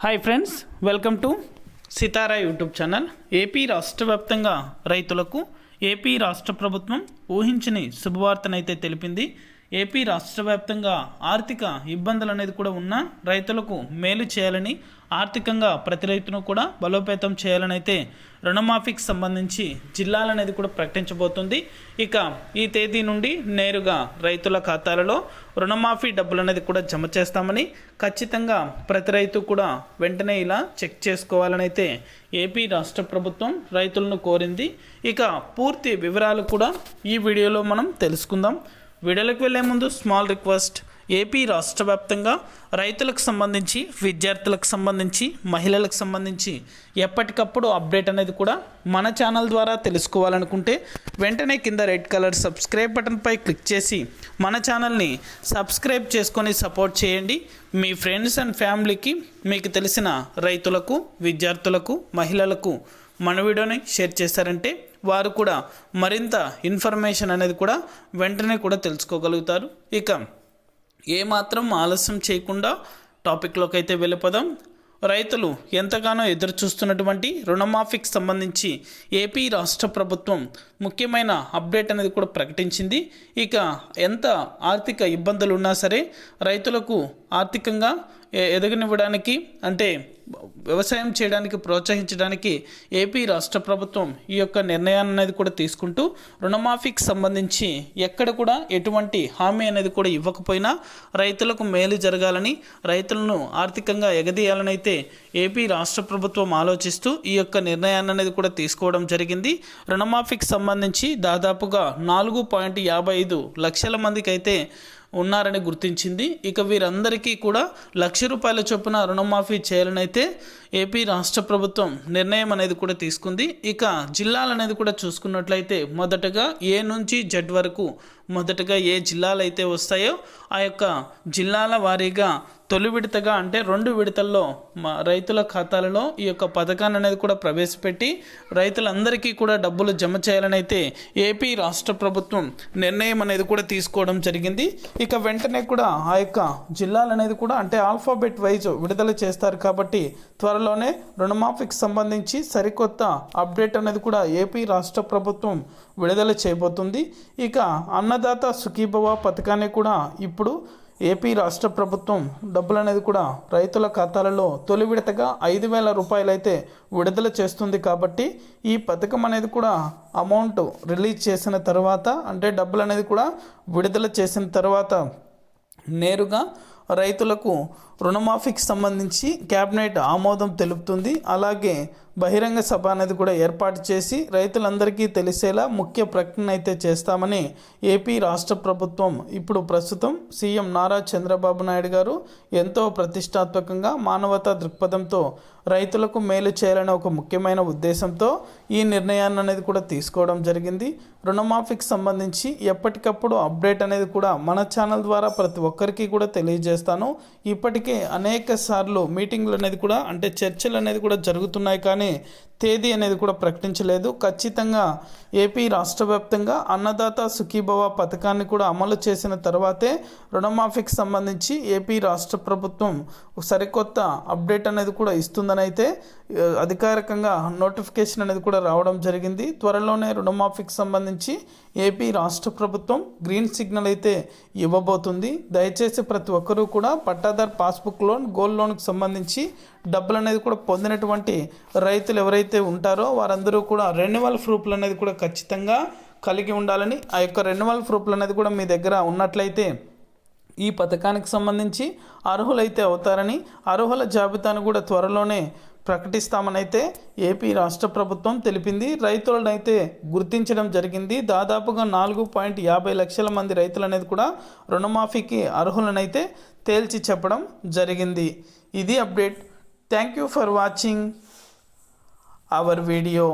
Hi friends welcome to Sitara YouTube channel AP రాష్ట్ర వ్యాప్తంగా రైతులకు ఏపీ రాష్ట్ర ప్రభుత్వం ఊహించని శుభవార్తనైతే తెలిపింది. ఏపీ రాష్ట్ర వ్యాప్తంగా ఆర్థిక ఇబ్బందులు అనేది కూడా ఉన్న రైతులకు మేలు చేయాలని ఆర్థికంగా ప్రతి రైతును కూడా బలోపేతం చేయాలని అయితే రుణమాఫీకి సంబంధించి జిల్లాలు అనేది కూడా ప్రకటించబోతుంది. ఇక ఈ తేదీ నుండి నేరుగా రైతుల ఖాతాలలో రుణమాఫీ డబ్బులు అనేది కూడా జమ చేస్తామని ఖచ్చితంగా ప్రతి రైతు కూడా వెంటనే ఇలా చెక్ చేసుకోవాలని అయితే ఏపీ రాష్ట్ర ప్రభుత్వం రైతులను కోరింది. ఇక పూర్తి వివరాలు కూడా ఈ వీడియోలో మనం తెలుసుకుందాం. వీడియోలకు వెళ్ళే ముందు స్మాల్ రిక్వెస్ట్. ఏపీ రాష్ట్ర వ్యాప్తంగా రైతులకు సంబంధించి విద్యార్థులకు సంబంధించి మహిళలకు సంబంధించి ఎప్పటికప్పుడు అప్డేట్ అనేది కూడా మన ఛానల్ ద్వారా తెలుసుకోవాలనుకుంటే వెంటనే కింద రెడ్ కలర్ సబ్స్క్రైబ్ బటన్పై క్లిక్ చేసి మన ఛానల్ని సబ్స్క్రైబ్ చేసుకొని సపోర్ట్ చేయండి. మీ ఫ్రెండ్స్ అండ్ ఫ్యామిలీకి మీకు తెలిసిన రైతులకు విద్యార్థులకు మహిళలకు మన వీడియోని షేర్ చేశారంటే వారు కూడా మరింత ఇన్ఫర్మేషన్ అనేది కూడా వెంటనే కూడా తెలుసుకోగలుగుతారు. ఇక ఏమాత్రం ఆలస్యం చేయకుండా టాపిక్లోకి అయితే వెళ్ళిపోదాం. రైతులు ఎంతగానో ఎదురు చూస్తున్నటువంటి రుణమాఫీకి సంబంధించి ఏపీ రాష్ట్ర ప్రభుత్వం ముఖ్యమైన అప్డేట్ అనేది కూడా ప్రకటించింది. ఇక ఎంత ఆర్థిక ఇబ్బందులు ఉన్నా సరే రైతులకు ఆర్థికంగా ఎదగనివ్వడానికి అంటే వ్యవసాయం చేయడానికి ప్రోత్సహించడానికి ఏపీ రాష్ట్ర ప్రభుత్వం ఈ యొక్క నిర్ణయాన్ని అనేది కూడా తీసుకుంటూ రుణమాఫీకి సంబంధించి ఎక్కడ కూడా ఎటువంటి హామీ అనేది కూడా ఇవ్వకపోయినా రైతులకు మేలు జరగాలని రైతులను ఆర్థికంగా ఎగదీయాలని అయితే ఏపీ రాష్ట్ర ప్రభుత్వం ఆలోచిస్తూ ఈ యొక్క నిర్ణయాన్ని అనేది కూడా తీసుకోవడం జరిగింది. రుణమాఫీకి సంబంధించి దాదాపుగా నాలుగు పాయింట్ యాభై ఐదు లక్షల మందికి అయితే ఉన్నారని గుర్తించింది. ఇక వీరందరికీ కూడా లక్ష రూపాయల చొప్పున రుణమాఫీ చేయాలని అయితే ఏపీ రాష్ట్ర ప్రభుత్వం నిర్ణయం అనేది కూడా తీసుకుంది. ఇక జిల్లాలు అనేది కూడా చూసుకున్నట్లయితే మొదటగా ఏ నుంచి జడ్ వరకు మొదటగా ఏ జిల్లాలు అయితే వస్తాయో ఆ యొక్క జిల్లాల వారీగా తొలి విడతగా అంటే రెండు విడతల్లో మా రైతుల ఖాతాలలో ఈ యొక్క పథకాన్ని అనేది కూడా ప్రవేశపెట్టి రైతులందరికీ కూడా డబ్బులు జమ చేయాలని అయితే ఏపీ రాష్ట్ర ప్రభుత్వం నిర్ణయం అనేది కూడా తీసుకోవడం జరిగింది. ఇక వెంటనే కూడా ఆ యొక్క జిల్లాలు అనేది కూడా అంటే ఆల్ఫాబెట్ వైజ్ విడుదల చేస్తారు కాబట్టి త్వరలోనే రుణమాఫీకి సంబంధించి సరికొత్త అప్డేట్ అనేది కూడా ఏపీ రాష్ట్ర ప్రభుత్వం విడుదల చేయబోతుంది. ఇక అన్నదాత సుఖీభవ పథకాన్ని కూడా ఇప్పుడు ఏపీ రాష్ట్ర ప్రభుత్వం డబ్బులు అనేది కూడా రైతుల ఖాతాలలో తొలి విడతగా ఐదు వేల రూపాయలు అయితే విడుదల చేస్తుంది కాబట్టి ఈ పథకం అనేది కూడా అమౌంట్ రిలీజ్ చేసిన తర్వాత అంటే డబ్బులు అనేది కూడా విడుదల చేసిన తర్వాత నేరుగా రైతులకు రుణమాఫీకి సంబంధించి క్యాబినెట్ ఆమోదం తెలుపుతుంది. అలాగే బహిరంగ సభ అనేది కూడా ఏర్పాటు చేసి రైతులందరికీ తెలిసేలా ముఖ్య ప్రకటన అయితే చేస్తామని ఏపీ రాష్ట్ర ప్రభుత్వం ఇప్పుడు ప్రస్తుతం సీఎం నారా చంద్రబాబు నాయుడు గారు ఎంతో ప్రతిష్టాత్మకంగా మానవతా దృక్పథంతో రైతులకు మేలు చేయాలనే ఒక ముఖ్యమైన ఉద్దేశంతో ఈ నిర్ణయాన్ని అనేది కూడా తీసుకోవడం జరిగింది. రుణమాఫీకి సంబంధించి ఎప్పటికప్పుడు అప్డేట్ అనేది కూడా మన ఛానల్ ద్వారా ప్రతి ఒక్కరికి కూడా తెలియజేస్తాను. ఇప్పటికీ అనేక సార్లు మీటింగ్లు అనేది కూడా అంటే చర్చలు అనేది కూడా జరుగుతున్నాయి కానీ తేదీ అనేది కూడా ప్రకటించలేదు. ఖచ్చితంగా ఏపీ రాష్ట్ర వ్యాప్తంగా అన్నదాత సుఖీభవ పథకాన్ని కూడా అమలు చేసిన తర్వాతే రుణమాఫీకి సంబంధించి ఏపీ రాష్ట్ర ప్రభుత్వం సరికొత్త అప్డేట్ అనేది కూడా ఇస్తుందని అయితే అధికారికంగా నోటిఫికేషన్ అనేది కూడా రావడం జరిగింది. త్వరలోనే రుణమాఫీకి సంబంధించి ఏపీ రాష్ట్ర ప్రభుత్వం గ్రీన్ సిగ్నల్ అయితే ఇవ్వబోతుంది. దయచేసి ప్రతి ఒక్కరూ కూడా పట్టాదార్ పాస్బుక్ లోన్ గోల్డ్ లోన్కి సంబంధించి డబ్బులు అనేది కూడా పొందినటువంటి రైతులు ఎవరైతే ఉంటారో వారందరూ కూడా రెన్యువల్ ప్రూఫ్లు అనేది కూడా ఖచ్చితంగా కలిగి ఉండాలని ఆ యొక్క రెన్యువల్ ప్రూఫ్లు అనేది కూడా మీ దగ్గర ఉన్నట్లయితే ఈ పథకానికి సంబంధించి అర్హులైతే అవుతారని అర్హుల జాబితాను కూడా త్వరలోనే ప్రకటిస్తామనైతే ఏపీ రాష్ట్ర ప్రభుత్వం తెలిపింది. రైతులనైతే గుర్తించడం జరిగింది. దాదాపుగా నాలుగు పాయింట్ యాభై లక్షల మంది రైతులు అనేది కూడా రుణమాఫీకి అర్హులనైతే తేల్చి చెప్పడం జరిగింది. ఇది update. Thank you for watching our video